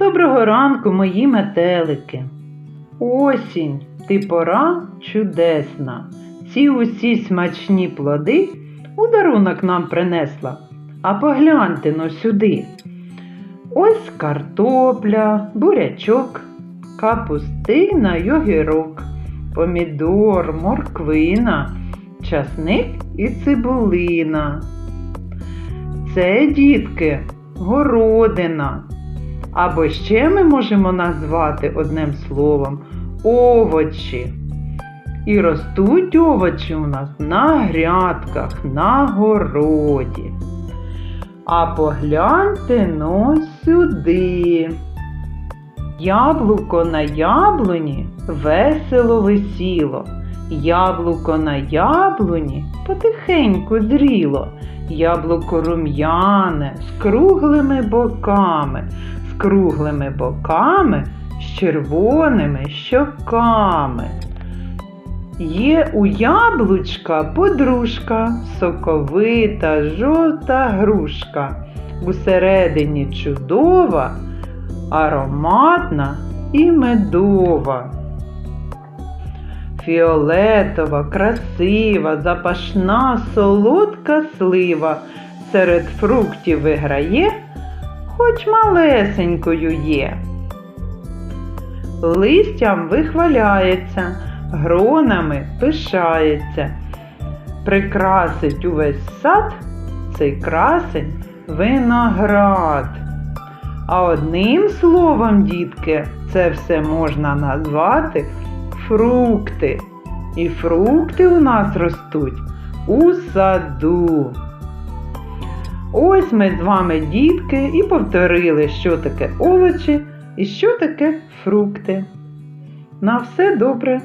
Доброго ранку, мої метелики. Осінь, ти пора чудесна. Ці усі смачні плоди у дарунок нам принесла. А погляньте но сюди. Ось картопля, бурячок, капустина й огірок, помідор, морквина, часник і цибулина. Це, дітки, городина. Або ще ми можемо назвати одним словом овочі. І ростуть овочі у нас на грядках, на городі. А погляньте но сюди. Яблуко на яблуні весело висіло. Яблуко на яблуні потихеньку зріло. Яблуко рум'яне з круглими боками, круглими боками, з червоними щоками. Є у яблучка подружка, соковита жовта грушка. Усередині чудова, ароматна і медова. Фіолетова, красива, запашна, солодка слива серед фруктів виграє, хоч малесенькою є. Листям вихваляється, гронами пишається, прикрасить увесь сад цей красень виноград. А одним словом, дітки, це все можна назвати фрукти. І фрукти у нас ростуть у саду. Ось ми з вами, дітки, і повторили, що таке овочі і що таке фрукти. На все добре!